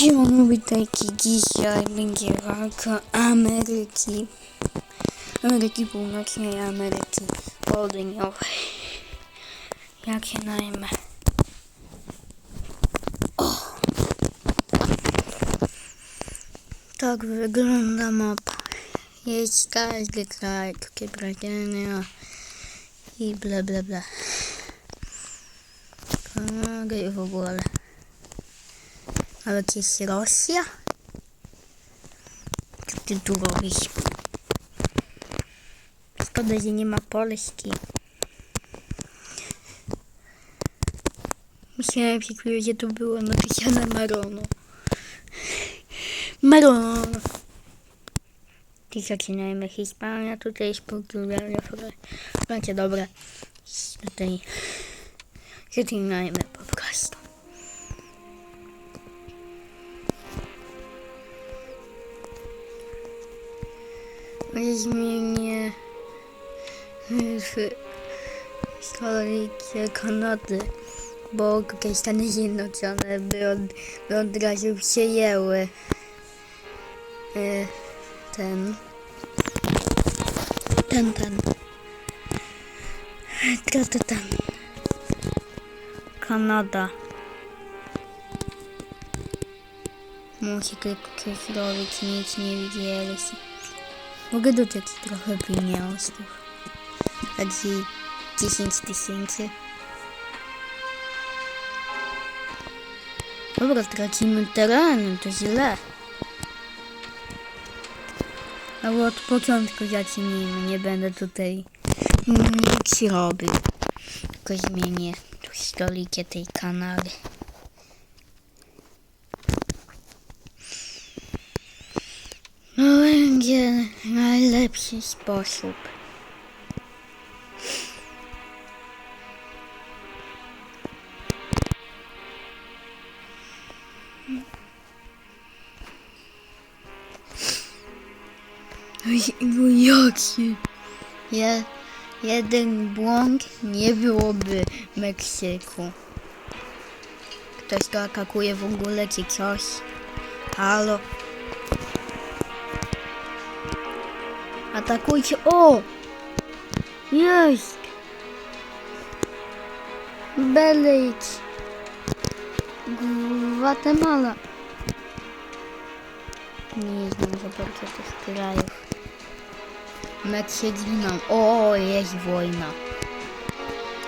Siemano, witajcie. Dzisiaj będzie walka Ameryki. Ameryki Północnej i Ameryki Południowej. Jakie najmę. O! Tak wygląda mapa. Jest każdy kraj, takie Brazylia i bla bla ogóle. Nawet jest Rosja? Co ty tu robisz? Szkoda, że nie ma Polski. Myślałem się, chwilę, że to było napisane Marono. Marono. I zaczynajmy Hiszpania, tutaj jest Portugalia, Francja, dobra. Tutaj zaczynajmy po prostu. Zmienię w stolicy Kanady, bo Stany Zjednoczone by od, by od razu przyjęły e, ten ten ten ten, ten, ten. Kanada musi tylko coś robić, nic nie widzieliśmy Mogę dodać trochę pieniążków. Chodzi 10 tysięcy. Dobra, tracimy teren, to źle. Ale od początku zacznijmy, nie będę tutaj nic robił. Tylko zmienię tu stolikę tej kanary. No będzie najlepszy sposób. No jaki? Je, jeden błąd nie byłoby Meksyku. Ktoś go atakuje w ogóle czy coś. Halo? Atakujcie. O! Jest! Belic. Gwatemala. Nie znam za bardzo tych krajów. Meksyk znam. O, jest wojna.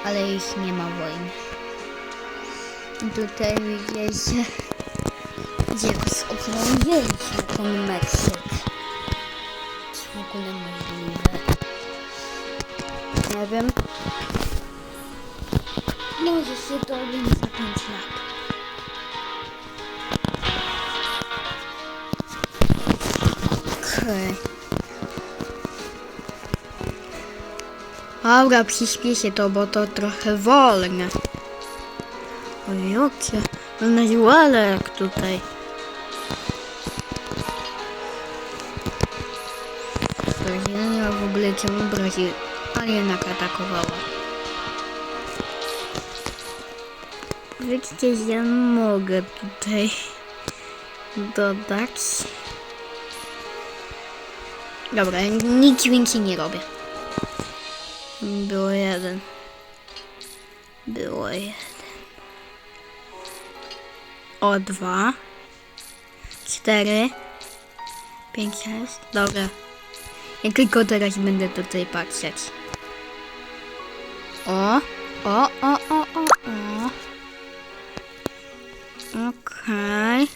Ale już nie ma wojny. Tutaj widzicie, gdzie jest okrążenie ten Meksyk Nie wiem. Może się dowiem za 5 lat. Okej. Dobra, przyspieszę to, bo to trochę wolne. O jakie, jak tutaj. Czemu Brazylia jednak atakowała. Wiecie, ja mogę tutaj dodać. Dobra, nic więcej nie robię. Było jeden. Było jeden. O dwa. Cztery. Pięć jest. Dobra. Ja tylko teraz będę tutaj patrzeć. O, o, o, o, o, o. Okej.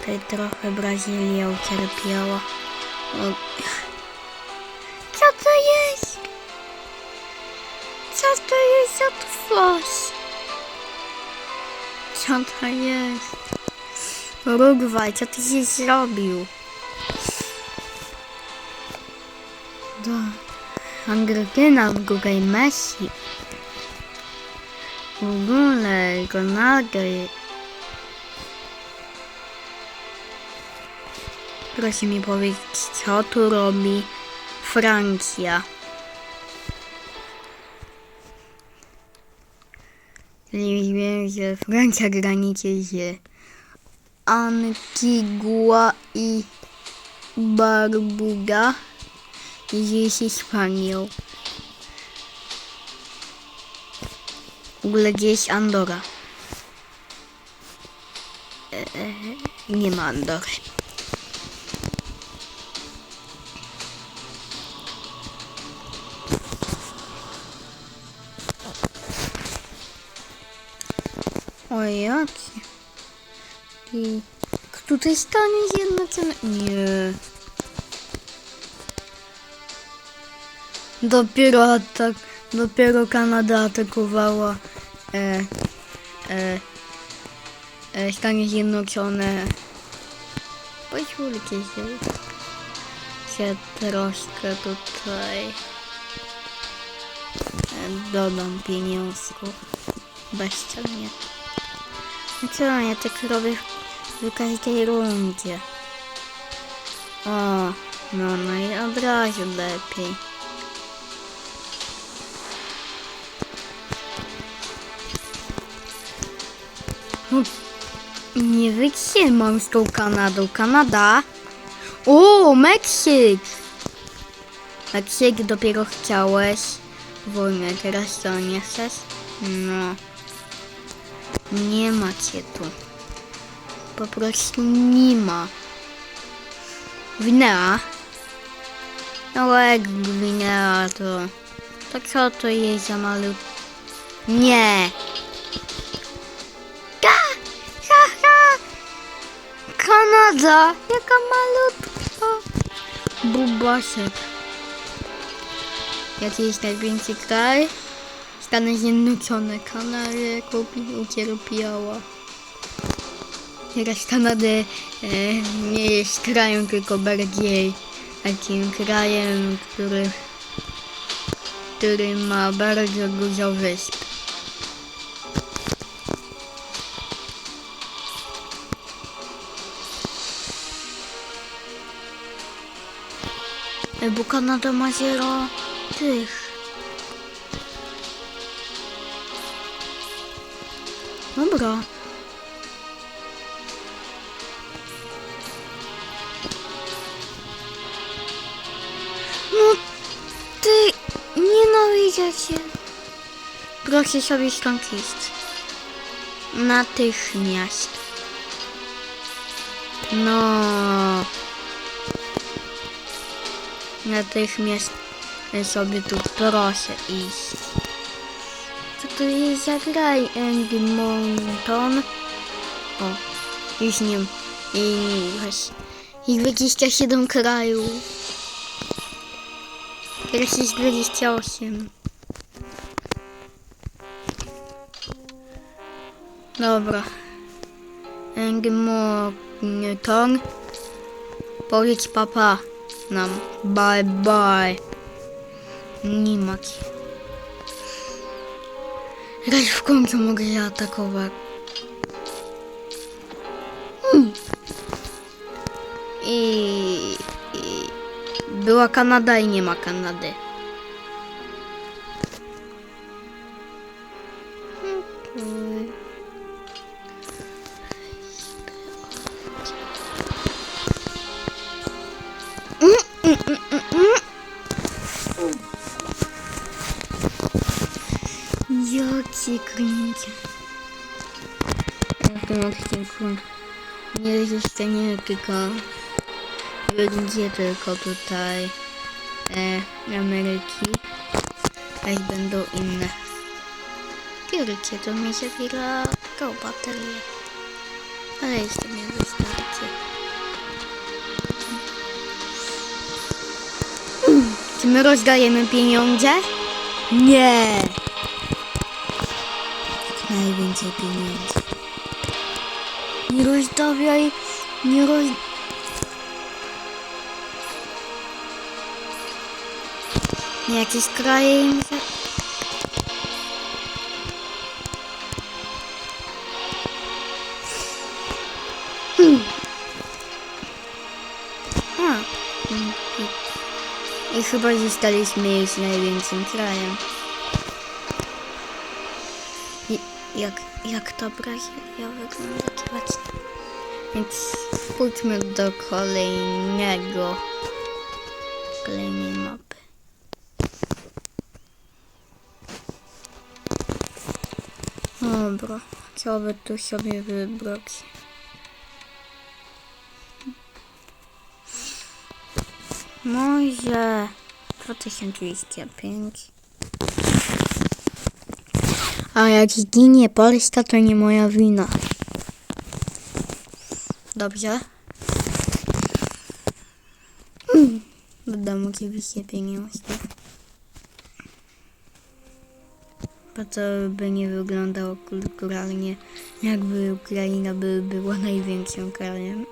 Tutaj trochę Brazylia ucierpiała. O. To jest? Urugwaj, co ty się zrobił? Do Argentyna w ogóle Messi. W ogóle Ronaldo. Proszę mi powiedzieć, co tu robi Francja. Wiem, że Francja graniczy z Antigua i Barbuda i z Hiszpanią. W ogóle gdzie Andora? Eee, nie ma Andory. O jakie? I tutaj Stany Zjednoczone? Nie. Dopiero atak, dopiero Kanada atakowała e, e, e, Stany Zjednoczone. Pozwólcie się, się troszkę tutaj e, dodam pieniążków bezczelnie. No co, ja te krowy w, każdej rundzie. O, no, no i od razu lepiej. No, Nie wytrzymam z tą Kanadą. Kanada? O, Meksyk! Meksyk dopiero chciałeś wojnę, teraz co, nie chcesz? No. Nie ma cię tu. Po prostu nie ma. Winea? No jak Winea to... To co to jest za malu... Nie! Ha! Ha, ha! Kanada! Jaka malutka! Bubasek. Jaki jest największy kraj? Stany Zjednoczone. Kanary kupi ucierpiała. Teraz Kanada e, nie jest krajem, tylko bardziej takim krajem, który, który ma bardzo dużo wysp. Bo Kanada ma zero tych. Dobra. No ty nienawidzę cię. Proszę sobie stąd iść. Natychmiast. No. Natychmiast sobie tu proszę iść. Co to jest za kraj? Edmonton. O, już nie i właśnie. Ich 27 krajów. Teraz jest 28. Dobra. Edmonton. Powiedz papa nam. Bye bye. Nie ma cię. Raz w końcu mogę zaatakować. Hmm. I, I była Kanada i nie ma Kanady. Hmm. Kręcie. W tym odcinku nie zostanie tylko ludzie, tylko tutaj e, Ameryki, a będą inne. Kierujcie, to mi się chwila go baterię. Ale jeszcze nie wystarczy. Czy my rozdajemy pieniądze? Nie! Najwięcej pieniędzy. Nie rozdawiaj, nie roz... Jakieś kraje im za... Hmm. A. mm, I, chyba zostaliśmy już największym krajem. Jak, jak ta Brazylia wygląda właśnie. Więc pójdźmy do kolejnego, kolejnej mapy. Dobra, co by tu sobie wybrać? Może 2205. A jak zginie Polska, to nie moja wina. Dobrze? Dodam oczywiście pieniążków. Po to by nie wyglądało kulturalnie, jakby Ukraina by była największym krajem.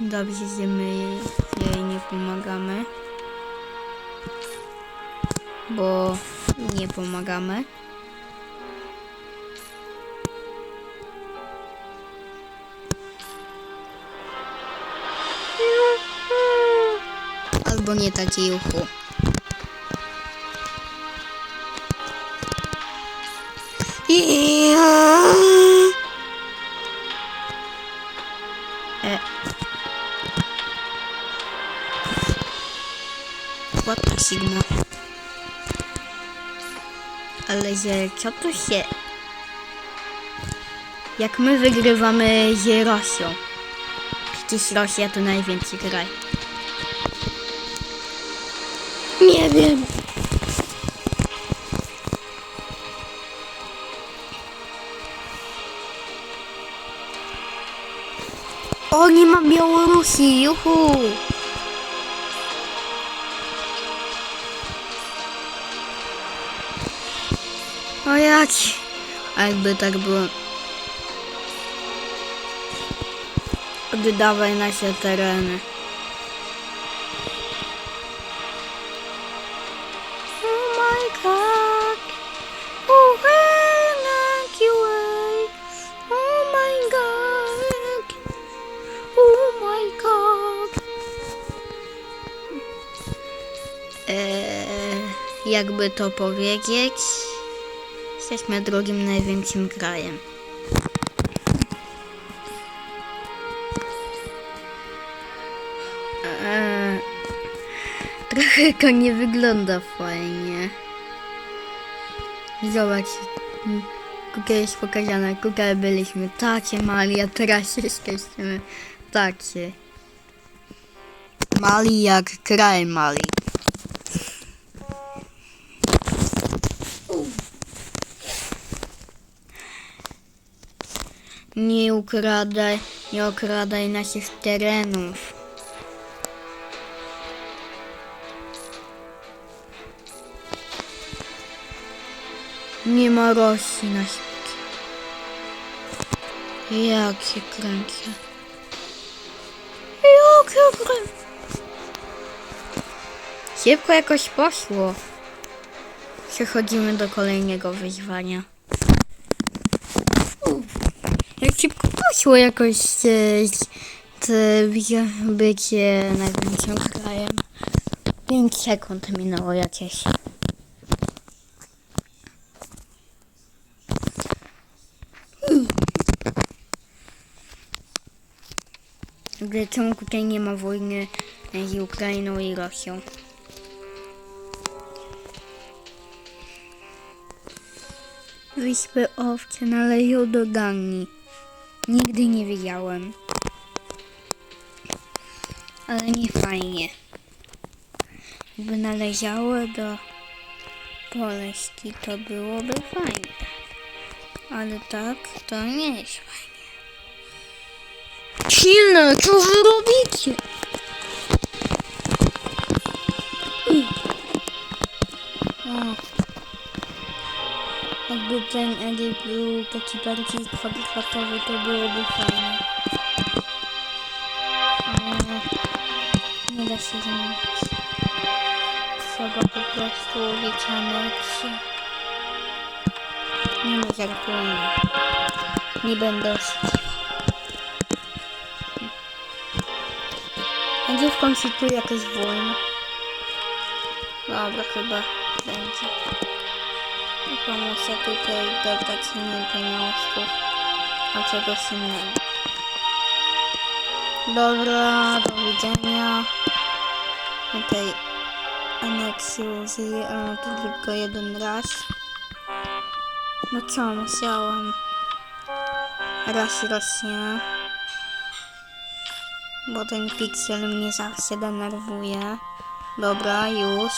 Dobrze, że my jej nie pomagamy. Bo nie pomagamy. Albo nie takie uchu. Że tu się... Jak my wygrywamy z Rosją? Przecież Rosja to największy kraj. Nie wiem. O, nie ma Białorusi, juhu! Jak? A jakby tak było... Oddawaj nasze tereny. Oh. Oh. Oh. Eee, jakby to powiedzieć, jesteśmy drugim największym krajem. Eee, trochę to nie wygląda fajnie. Zobacz, mm, kiedyś pokazane, kukaj byliśmy takie mali, a teraz jesteśmy takie. Mali jak kraj mali. Nie ukradaj, nie okradaj naszych terenów. Nie ma Rosji na świecie. Jakie kręcie. Jakie kręcie. Szybko jakoś poszło. Przechodzimy do kolejnego wyzwania. Jak poszło jakoś e, bycie największym krajem. 5 sekund minęło jakieś. Gdy czemu tutaj nie ma wojny między Ukrainą i Rosją? Wyspy owce należą do Danii. Nigdy nie wiedziałem. Ale nie fajnie. Gdyby należały do Polski, to byłoby fajnie. Ale tak, to nie jest fajnie. Silne, co wy robicie? ten Eddie był taki bardziej kwadratowy, to byłoby fajne. Nie da się zmienić. Trzeba po prostu wyciągnąć. Nie no, żartuję. Nie będę oszukiwał. Będzie w końcu tu jakaś wojna. Dobra, chyba będzie. Tylko muszę tutaj dodać inny pieniążków, a czegoś innego. Dobra, do widzenia. Tutaj aneksję użyję, ale to tylko jeden raz. No co, musiałam. Raz rośnie. Bo ten piksel mnie zawsze denerwuje. Dobra, już.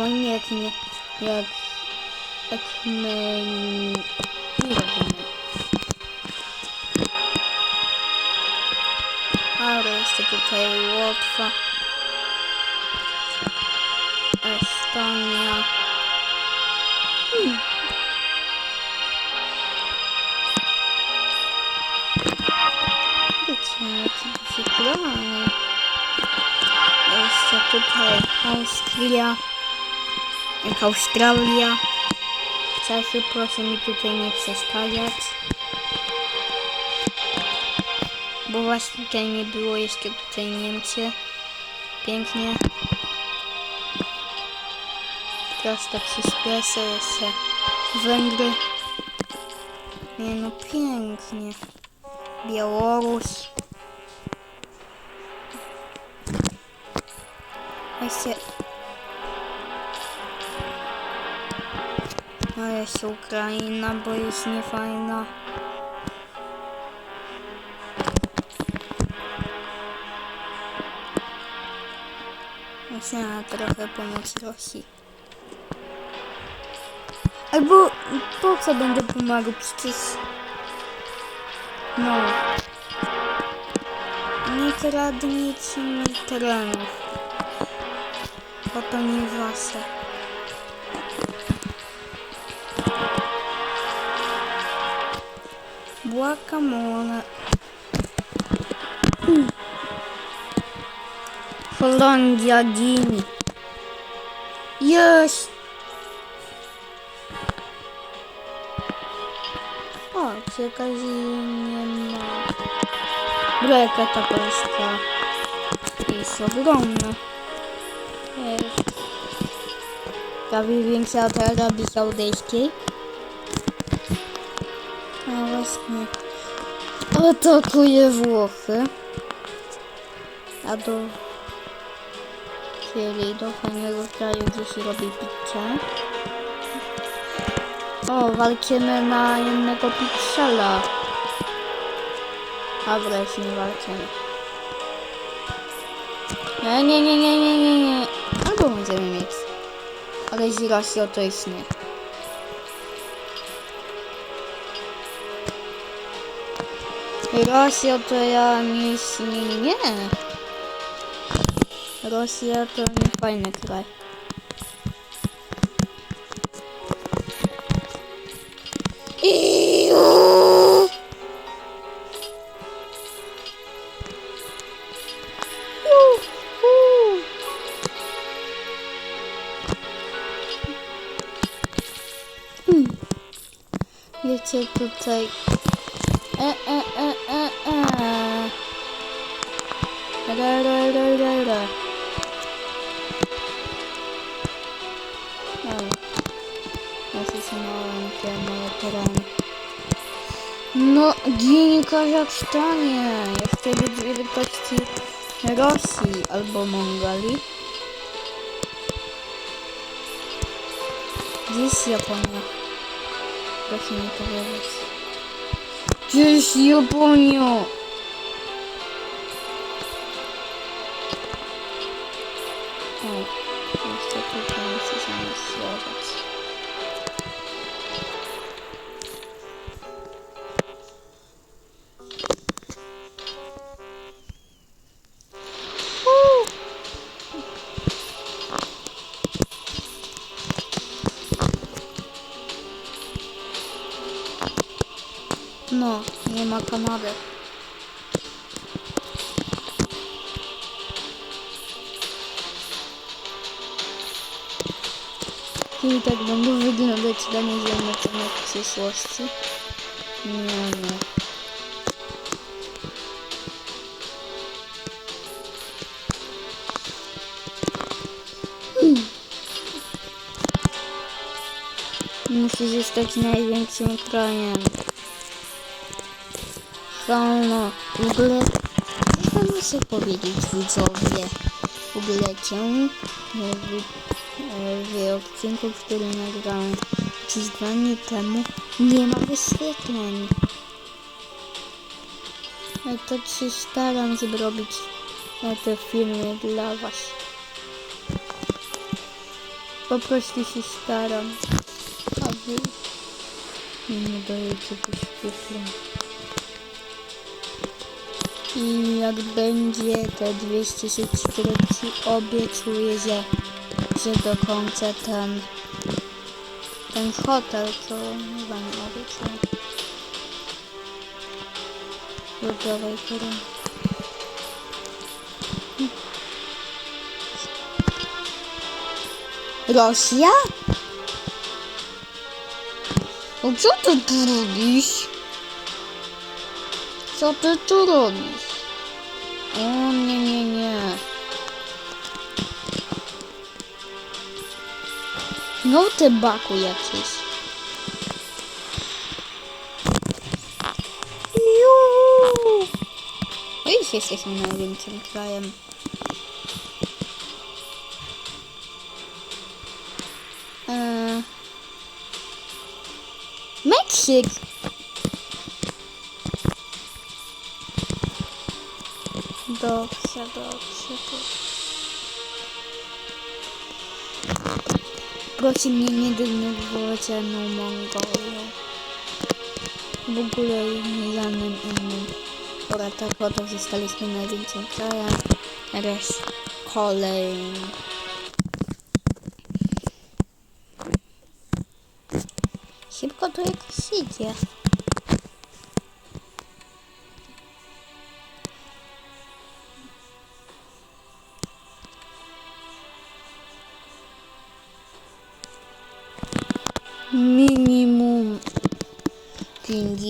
Wojnę, jak nie... Jak... Jak my... Nie robimy. Ale tutaj Łotwa. Estonia. Hmm. Wiecie, jaki tutaj Austria. Jak Australia. Czasy proszę mi tutaj nie przeszkadzać. Bo właśnie tutaj nie było jeszcze tutaj Niemcy. Pięknie. Teraz to przyspieszę jeszcze Węgry. Nie no pięknie. Białoruś. Jeszcze... No jeszcze Ukraina, bo jest niefajna. Musiała trochę pomóc Rosji. Albo po co będę pomagał? Przecież... No. Nie kradnijcie mi terenów. Bo to nie wasze. Błagam one. Hmm. Holandia gini. Jest! O, przy okazji nie ma. Breka ta polska jest ogromna. Jest prawie większa właśnie. Atakuje Włochy. A do czyli do fajnego kraju, gdzie się robi pizzę. O, walczymy na jednego piksela. A wreszcie nie walczymy. Nie, nie, nie, nie, nie, nie, nie. Albo będziemy mieć. Ale z Rosją to jest Rosja to ja nie, nie, nie, nie. Rosja to nie fajny kraj. Iu! Hmm. Wiecie tutaj. Ra, ra, ra, ra, ra. Dobra. Zasysanąłem te moje tereny. No, ginie Kazachstanie. Jeszcze dwie wielkości Rosji albo Mongolii. Gdzie jest Japonia? Proszę mi powiedzieć. Gdzie jest Japonia? Nie ma Kanady. I tak będą wyglądać dane zjednoczone w przyszłości. Nie no. Musi zostać największym krajem. Wolno. W ogóle, co muszę powiedzieć widzowie? W ogóle czemu e, w, e, odcinku, który nagrałem jakieś dwa dni temu, nie ma wyświetleń. Ale to się staram zrobić na te filmy dla was. Po prostu się staram, a wy nie dajecie wyświetleń. I jak będzie te 200 subskrypcji, obiecuję, że, że do końca ten, ten hotel, co wam obiecałem. Ludowej korony. Rosja? O co ty tu robisz? Co ty tu robisz? O nie, nie, nie. No te baku jakieś. Juuu. No i jesteśmy największym krajem. Eee. Meksyk. Dobrze, dobrze. Prosi mnie nie denerwować żadną Mongolią. W ogóle nie żadnym innym. Dobra, tak oto zostaliśmy największym krajem. Teraz kolej. Szybko to jakoś idzie.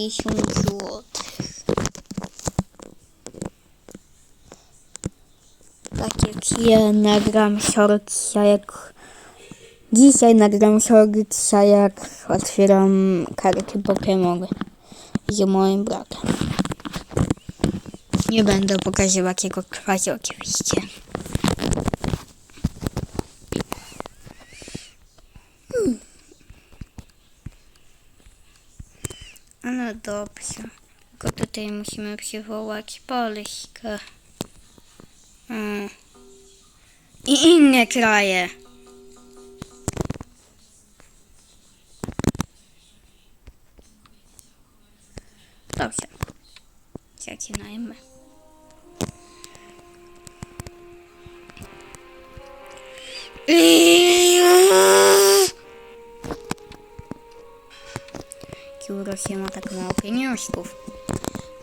50 zł. Tak jak ja nagram shortsa, jak dzisiaj nagram shortsa, jak otwieram karty Pokémon z moim bratem. Nie będę pokazywał jakiego kwazi oczywiście. No dobrze. Tylko tutaj musimy przywołać Polskę. Mm. I inne kraje.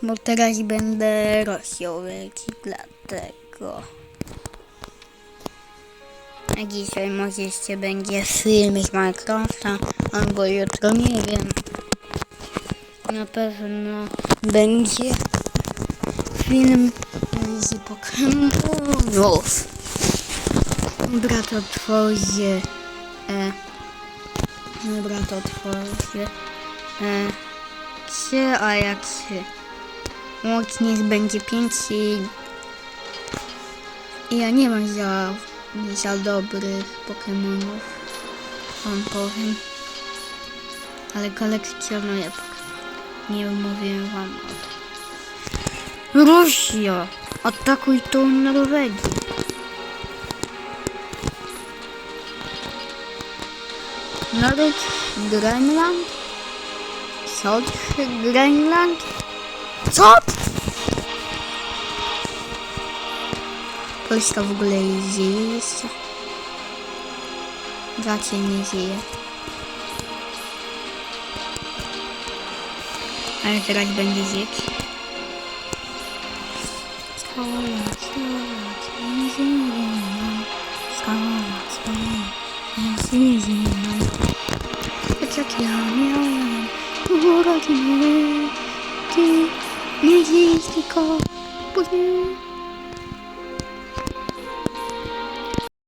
Bo teraz będę Rosją wielki, dlatego. A dzisiaj może jeszcze będzie film z Minecrafta, albo jutro nie wiem. Na pewno będzie film z Pokemonów. Brat otworzy. E, brat otworzy. E, 3, a jak 3. Łącznie będzie 5 i... i ja nie mam za, za dobrych Pokemonów. Wam powiem. Ale kolekcjonuję Pokémon. Nie mówiłem wam o tym. Rosja! Atakuj tą Norwegię. Naród Grenland? South Grenland? Co? Polska w ogóle żyje jeszcze? Raczej nie żyje. Ale teraz będzie żyć.